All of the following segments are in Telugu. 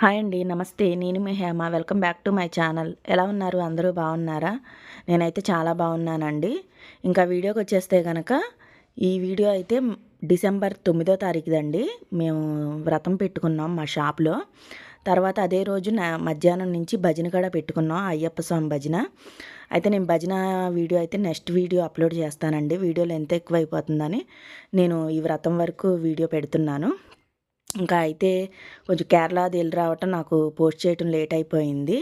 హాయ్ అండి నమస్తే. నేను మీ Hema. Welcome back to my channel. ఎలా ఉన్నారు? అందరూ బాగున్నారా? నేనైతే చాలా బాగున్నానండి. ఇంకా వీడియోకి వచ్చేస్తే కనుక ఈ వీడియో అయితే డిసెంబర్ తొమ్మిదో తారీఖుదండి. మేము వ్రతం పెట్టుకున్నాం మా షాప్లో. తర్వాత అదే రోజు నా మధ్యాహ్నం నుంచి భజన కూడా పెట్టుకున్నాం అయ్యప్ప స్వామి భజన. అయితే నేను భజన వీడియో అయితే నెక్స్ట్ వీడియో అప్లోడ్ చేస్తానండి. వీడియోలు ఎంత ఎక్కువ అయిపోతుందని నేను ఈ వ్రతం వరకు వీడియో పెడుతున్నాను. ఇంకా అయితే కొంచెం కేరళ అది వెళ్ళి రావటం నాకు పోస్ట్ చేయటం లేట్ అయిపోయింది.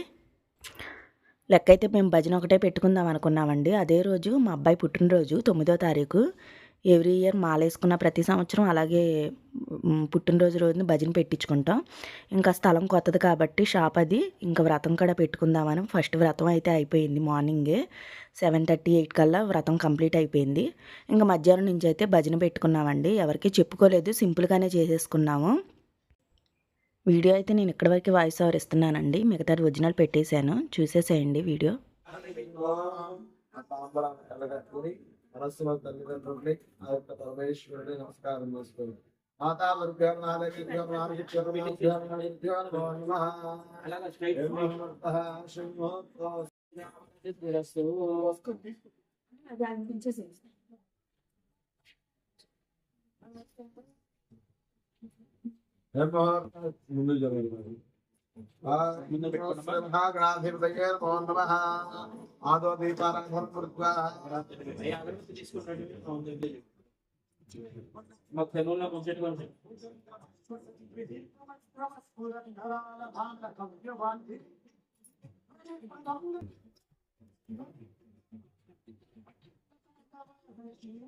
లెక్క అయితే మేము భజన ఒకటే పెట్టుకుందాం అనుకున్నామండి. అదే రోజు మా అబ్బాయి పుట్టినరోజు తొమ్మిదో తారీఖు. ఎవ్రీ ఇయర్ మాలేసుకున్న ప్రతి సంవత్సరం అలాగే పుట్టినరోజు రోజున భజన పెట్టించుకుంటాం ఇంకా స్థలం కొత్తది కాబట్టి షాప్ అది ఇంకా వ్రతం కూడా పెట్టుకుందామని ఫస్ట్ వ్రతం అయితే అయిపోయింది మార్నింగే సెవెన్ థర్టీ ఎయిట్ కల్లా వ్రతం కంప్లీట్ అయిపోయింది ఇంకా మధ్యాహ్నం నుంచి అయితే భజన పెట్టుకున్నామండి ఎవరికి చెప్పుకోలేదు సింపుల్గానే చేసేసుకున్నాము వీడియో అయితే నేను ఇక్కడి వరకు వాయిస్ ఓవర్ ఇస్తున్నానండి మిగతాది ఒరిజినల్ పెట్టేశాను చూసేసేయండి వీడియో తాంబరాన్ని కలగట్టుకుని మనస్సులో తల్లిదండ్రుల్ని ఆ యొక్క పరమేశ్వరుడి నమస్కారం చేసుకోండి మాతా దుర్గం నాదగిర్గం నారగిర్గం నారగిర్గం నారగిర్గం నమో నమః. ఏమోర్తః శంభోర్తో అది అనిపించేసింది ఏమోర్తః ముందు జరగదు మహాగణాధిపతయే నమో నమః ఆదో దీపారాధన కృత్వా మాకు తెలుగులో కొంచెం కొంచెం దగ్గరికి పెట్టండి ఢిల్లీ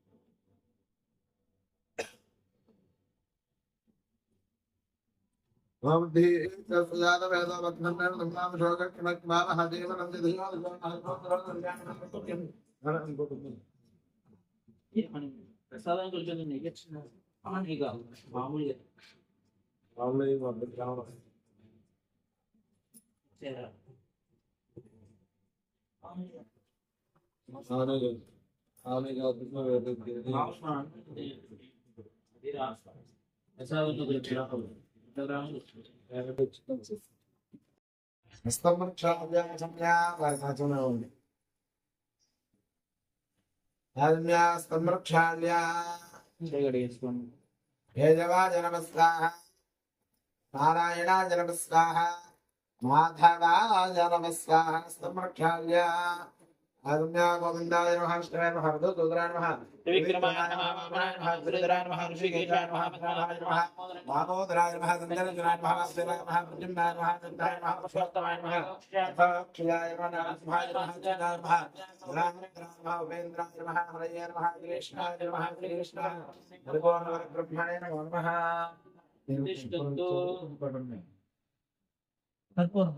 ప్రసాదం కొంచెం నెగ్గచ్చిన ఇక మామూలుగా చేరా. రాష్ట్రం అంటే నమస్కార నారాయణాజ నమస్కార మాధవాజ నమస్కార సంరక్షాల్య అరుణ్య గోవిందాయ నమః శ్రీ నమః రుద్రాయ నమః త్రివిక్రమాయ నమః, వామనాయ నమః, గిరిధరాయ నమః, ఋషికేశాయ నమః, పద్మనాభాయ నమః, దామోదరాయ నమః గంధర్వజనాయ నమః వాసుదేవాయ నమః ప్రద్యుమ్నాయ నమః దంతాయ నమః పురుషోత్తమాయ నమః అక్షయాయ నమః నరసింహాయ నమః చిన్నాయ నమః రామచంద్రాయ నమః ఉపేంద్రాయ నమః హరయే నమః కృష్ణాయ నమః శ్రీకృష్ణ హరిగోణవర బ్రహ్మణే నమో నమః తిష్టంతో. కర్పూరం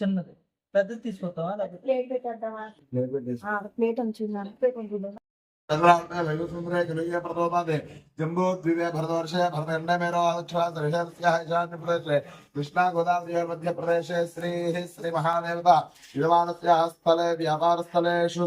చిన్నది. పెద్దది ప్లేట్ పెట్టేద్దామా? ప్లేట్ ప్లేట్ ఉంచుదాం? ఈశాన్యప్రదేశే కృష్ణా గోదావరి మధ్యప్రదేశే శ్రీ శ్రీ మహాదేవత యజమానస్య స్థలే వ్యాపారస్థలేషు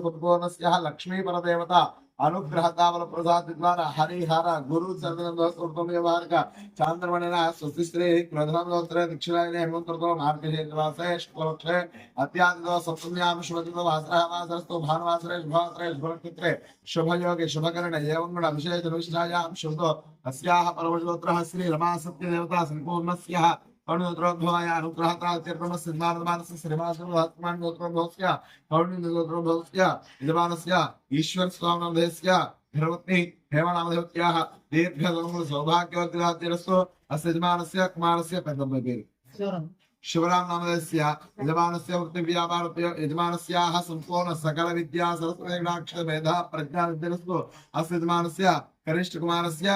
సంపూర్ణస్య లక్ష్మీపరదేవత అనుగ్రహ తావల ప్రసాద్ ద్వారా హరిహర గురు చంద్రవార్క చాంద్రమణ స్వస్తి శ్రీ ప్రధానోత్తర దక్షిణాయన హేమంత్రతో మార్గశేషవాసే శుక్లపక్షే అత్యాదితో సప్తమ్యాం శుభదితో వాసరమాసరస్తో భానువాసరే శుభాసరే శుభనక్షత్రే శుభయోగి శుభకరణ ఏవం గుణ అభిషేక నిష్ఠాయాం శుభతో అస్యాహ పరమశోత్రః శ్రీ రమా సత్యదేవతా సంపూర్ణస్యః కరుణోద్రోద్భవాయ అనుగ్రహతా తీర్థమస్య జ్ఞానమానస్య శ్రీమాసమాత్మాన్యోద్రోద్భవస్య కరుణోద్రోద్భవస్య యజమానస్య ఈశ్వర స్వామినామధేస్య ధర్మత్ని హేమనామధేవత్యాः దీర్ఘ సౌభాగ్యవద్రాతిరస్సు అస్య యజమానస్య కుమారస్య పెద్దమ్మ పేరు శివరం శివరాం నామధేస్య యజమానస్య వృత్తి వ్యాపార యజమానస్యాः సంపూర్ణ సకల విద్యా సరస్వతీక్షర మేధ ప్రజ్ఞా విద్యరస్సు అస్య యజమానస్య కనిష్ఠ కుమారస్య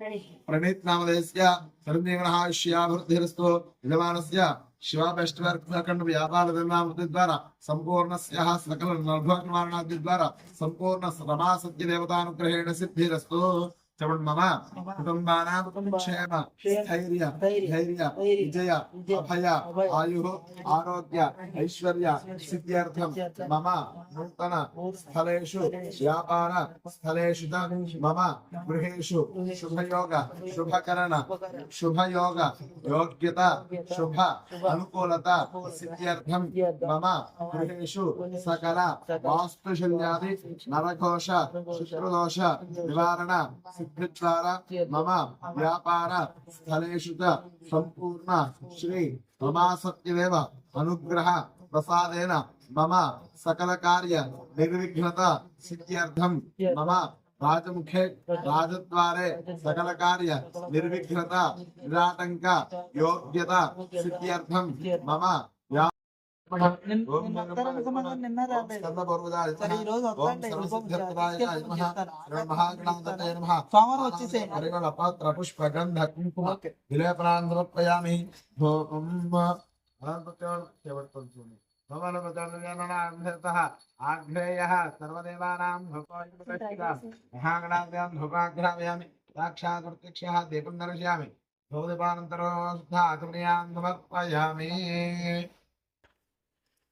ప్రణీత్ నామధేస్య సర్వీవనహాయుష్యాభివృద్ధిరస్తు యజమానస్య శివాభేష్టవర్గఖండ వ్యాపార ధర్మావృద్ధి ద్వారా సంపూర్ణస్య సకల నర్భమారణాది ద్వారా సంపూర్ణ రమా సత్య దేవతానుగ్రహేణ సిద్ధిరస్తు చెప్పండి మమ కుటుంబానాం క్షేమ స్థైర్య ధైర్య విజయ అభయ ఆయు ఆరోగ్య ఐశ్వర్య సిద్ధ్యర్థం మమ నూతన స్థలేషు వ్యాపార స్థలేషు చ మమ గృహేషు శుభయోగ శుభకరణ శుభయోగ యోగ్యత శుభ అనుకూలత సిద్ధ్యర్థం మమ గృహేషు సకల వాస్తుశల్యాది నరఘోష శుక్రదోష నివారణ शुद्धचार मम व्यापार स्थलेषु च सम्पूर्ण श्री ममासत्यमेव अनुग्रह प्रसादेन मम सकलकार्य निर्विघ्नत सिद्ध्यर्थं मम राजमुखे राजद्वारे सकलकार्य निर्विघ्नता निराटङ्क योग्यता सिद्ध्यर्थं मम సోమవారం వచ్చేసేయండి హరిగణ పాత్ర పుష్ప గంధ కుంకుమ ఓకే విలేపనాన్ని సమర్పయామి ధూపం ఆగ్నేయ సర్వదేవానాం మహాగణాభ్యాం ధూపాగ్రామయామి సాక్షాత్ ప్రత్యక్ష దీపం దర్శయామి ధూపదీపానంతరో ఆచమనీయాన్ సమర్పయామి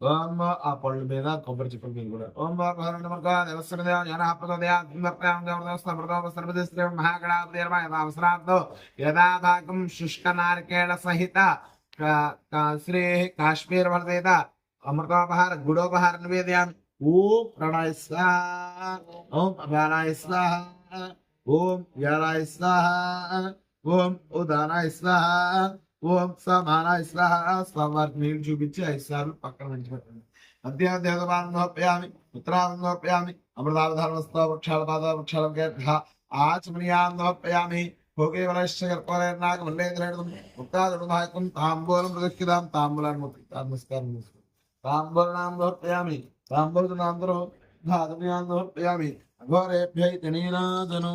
ఓం ఆ పళ్ళు మీద కొబ్బరి చిప్పల మీద కూడా ఓం అవసరార్థం శుష్క నారికేళ సహిత శ్రీ కాశ్మీర్ వర్ధేత అమృతోపహార గుడోపహార నివేదయామి ఓం ప్రణయ ఓం అభానాయ ఓం వ్యానాయ ఓం ఉదానాయ ఓం సమాన స్వాహ స్వామివారికి నీళ్ళు చూపించి ఐదు పక్కన విడిచిపెట్టండి అధ్యాధ్యామి ఉత్తరాందోపయామి అమృతావధానస్తో వృక్షాల పాద వృక్షాల గేర్ఘ ఆచమనీయాందోపయామి భోగే వలశ్చ మల్లేంద్రేణం ముక్తాదుడుమాయకం తాంబూలం ప్రదక్షిదాం తాంబూలాన్ని ముక్తి నమస్కారం చేసుకోండి తాంబూలనాం సమర్పయామి అఘోరేభ్యై తనీనాదను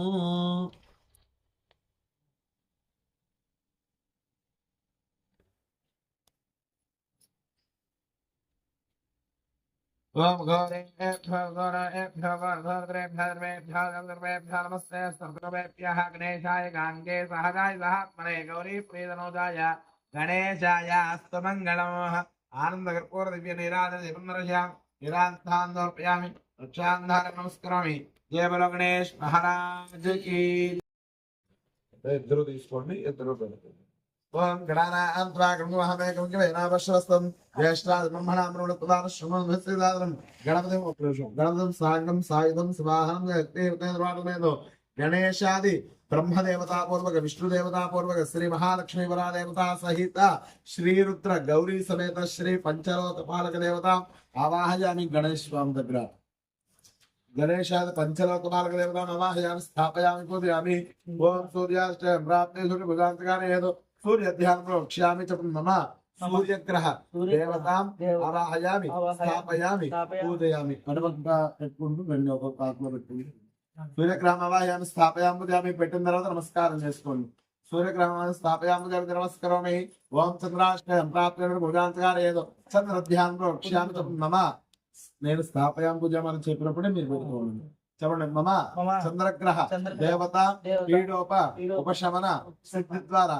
ఓం ఘోరేభ్యో ఘోరేభ్యో ఘోరేభ్యో ఘోరేభ్యో గంధర్వేభ్యో నమస్తే సర్వేభ్యః గణేశాయ గాంగే సహజాయ సహాత్మనే గౌరీ ప్రీతనోదాయ గణేశాయ అస్తమంగళం ఆనంద కర్పూర దివ్య నీరాజన దీపందర్శయాం నిరాంతాన్ సమర్పయామి వృక్షాంధారం నమస్కరామి జయ బలో గణేష్ మహారాజ్ కి ఇద్దరు తీసుకోండి ఇద్దరు పెడతారు ఓం గణానాం త్వాగమహమేకం కివేనావశ్వస్తం జ్యేష్ఠాది బ్రహ్మణామృణ ప్రధాన శృణం విశ్వదాదనం గణపతి గణపతి సాంగం సాయుధం శివాహనం నిర్వాణమేదో గణేశాది బ్రహ్మదేవతాపూర్వక విష్ణుదేవతాపూర్వక శ్రీ మహాలక్ష్మీ వరాదేవతా సహిత శ్రీరుద్ర గౌరీ సమేత శ్రీ పంచలోక పాలక దేవత ఆవాహయామి గణేష్ స్వామి దగ్గర। గణేశాది పంచలోక పాలక దేవత ఆవాహయామి స్థాపయామి పూజయామి ఓం సూర్యాష్ట ప్రాప్తి భుజాంతకానే ఏదో సూర్యధ్యానంలో వక్ష్యామి చ మమ సూర్యగ్రహ దేవతామి పూజయామి. అనుబంధంగా పెట్టుకుంటూ రెండు ఒక పాత్రలో పెట్టుకుంది సూర్యగ్రహమవాయామి స్థాపయాముదామి పెట్టిన తర్వాత నమస్కారం చేసుకోండి. సూర్యగ్రహం స్థాపయాముదామి నమస్కరోమి ఓం చంద్రాష్టయం ప్రాప్తి భుజాంతకారు ఏదో చంద్రధ్యానంలో వక్ష్యామి చ మమ. నేను స్థాపయాం పూజ అని చెప్పినప్పుడే మీరు పెట్టుకోండి. చెప్పండి మమ. చంద్రగ్రహ దేవత పీడోప. ఉపశమన సిద్ధి ద్వారా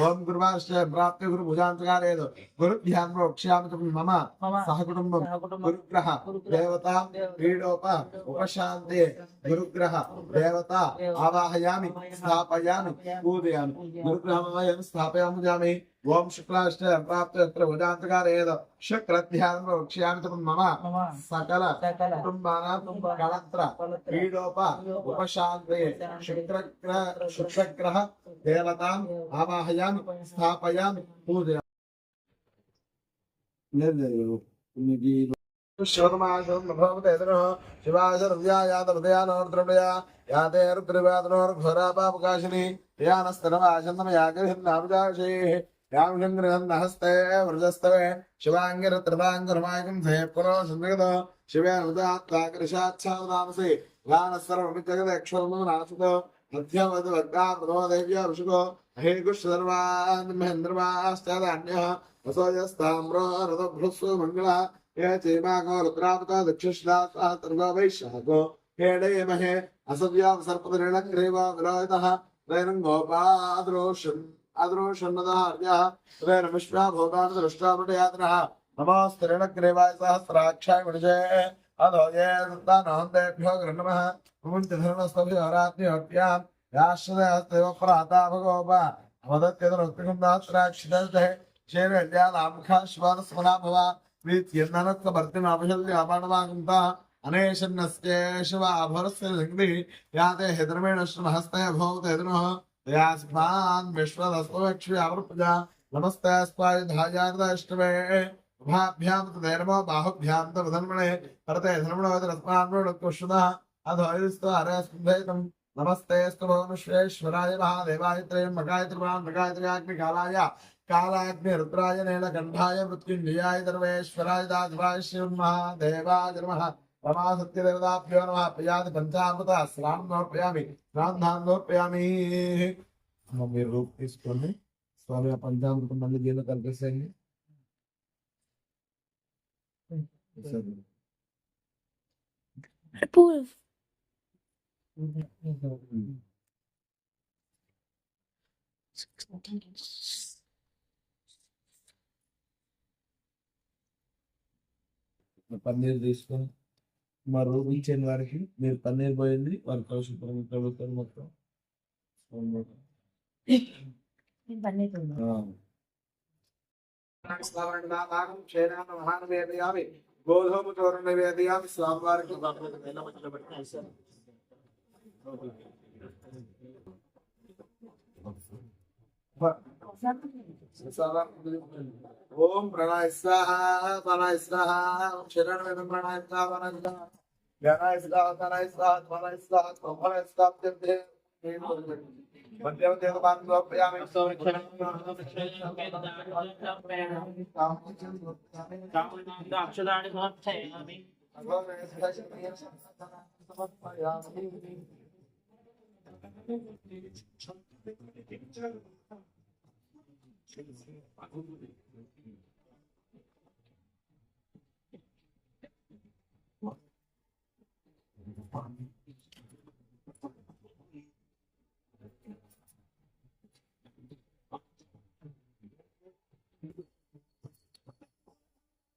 ఓం గురువార్ష ప్రాప్తి గురు భుజాంతకారేదు. గురుభ్యాం వక్ష్యామి च మమ. మమ. సహ కుటుంబం సహకుటుంబ. గురుగ్రహ. దేవత. పీడోప ఉపశాంతే. గురుగ్రహ. దేవత. ఆవాహయామి. స్థాపయామి. పూజయామి. గురుగ్రహమాయామి స్థాపయామి జామి ఓం శుక్లాష్ట ప్రాప్త భుజాంతకారేద. శుక్రధ్యానం వక్ష్యామి మమ. మమ. సకల కుటుంబానాం కళత్ర పీడోప ఉపశాంతే. శుక్రగ్ర శుక్రగ్రహ. దేవతాం ఆవాహయామి స్థాపయామి పూజయామి శివాశరవ్యాయాతృదయానోర్ద్రమయా యాతే రుద్రవ్యాధనోర్ఘోరాపాపకాశిని యానస్తనవాచందమయాగరిహిన్నాభిజాషే యాం శంకరహస్తే వృజస్తవే శివాంగిరత్రవాంగరమాయకం సే పురో సంజగత శివేనుదాత్వాకరిషాచ్ఛాదానసి గానస్సర్వమిత్యగదక్షరము నాసుతో मध्यमद्वग्गामृतोदेव्योऽभिषुको अहेकुशर्वान् महेन्द्रमाश्चादान्यः रसोजस्ताम्रो रथभृत्सु मङ्गला हे चेमाको रुद्रापत दक्षिष्णात्मा वैशाखो हेडयमहे असव्यां सर्पदृढग्रेव विरोहितः दैरङ्गोपाद्रोषन् अद्रोषन्नदार्यः दैरविश्वा भोगान् दृष्टापटयात्नः नमस्त्रेणग्रेवाय सहस्राक्षाय विजय अधो ये दत्तानहन्तेभ्यो गृह्णमः मुञ्चधर्मस्तभिहोरात्म्योऽप्याम् याश्रदयस्तेव प्राता भगोप अवदत्यतरुक्तिकुन्दात्राक्षिदर्थे शेरल्यालामुखाश्वानस्मना भव प्रीत्यन्ननत्वभर्तिमाभिषल्यामाणवागुन्तः अनेशन्नस्येषवाभरस्य लिङ्गि याते हिद्रमेण श्रमहस्तय भवत हिद्रमः यास्मान् विश्वदस्त्वक्ष्यावृपजा नमस्ते अस्माय धायार्दष्टमे उभाभ्यां तदेनमो बाहुभ्यां तवधन्मणे परते धर्मणोदरस्मान्मृणुकुष्णः अधोयस्तु हरस्मृतम् नमस्ते स्तुभवनुश्वेश्वराय महादेवाय त्रयम्बकाय त्रिपुरान्बकाय त्रियाग्निकालाय कालाग्नि रुद्राय नीलकण्ठाय मृत्युञ्जयाय सर्वेश्वराय दासवाय श्रीमहादेवाय नमः रमा सत्यदेवताभ्यो नमः प्रयाति పంచామృత స్నానం సమర్పయామి స్నానం సమర్పయామి మీరు రూపు తీసుకోండి స్వామి ఆ పంచామృతం మళ్ళీ దీనిలో కలిపేసేయండి పన్నీర్ తీసుకొని మా రూమ్ ఇచ్చిన వారికి మీరు పన్నీర్ పోయింది వారి కౌశిక ప్రభుత్వం మొత్తం గోధుమ చోరు నివేదయామి స్వామివారికి ఓం ప్రణాయ స్వాహ ప్రణాయ స్వాహ శరణ ప్రణాయ ప్రణాయ స్వాహ జ్ఞానాయ స్వాహ ప్రణాయ స్వాహ ప్రణాయ స్వాహ दाक्षदाणि समर्पयामि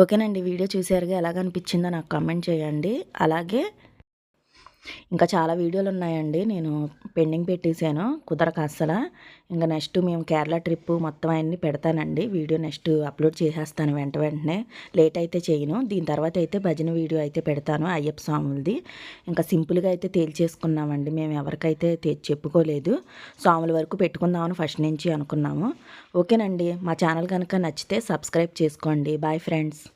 ఓకేనండి వీడియో చూసారుగా ఎలాగ అనిపించిందో నాకు కామెంట్ చేయండి. అలాగే ఇంకా చాలా వీడియోలు ఉన్నాయండి. నేను పెండింగ్ పెట్టేశాను. కుదరక అస్సలు. ఇంకా నెక్స్ట్ మేము కేరళ ట్రిప్ మొత్తం అన్నీ పెడతానండి. వీడియో నెక్స్ట్ అప్లోడ్ చేసేస్తాను వెంట వెంటనే. లేట్ అయితే చేయను. దీని తర్వాత అయితే భజన వీడియో అయితే పెడతాను అయ్యప్ప స్వాములది. ఇంకా సింపుల్గా అయితే తేల్చేసుకున్నామండి. మేము ఎవరికైతే తే- చెప్పుకోలేదు. స్వాముల వరకు పెట్టుకుందామని ఫస్ట్ నుంచి అనుకున్నాము. ఓకేనండి. మా ఛానల్ కనుక నచ్చితే సబ్స్క్రైబ్ చేసుకోండి. Bye friends.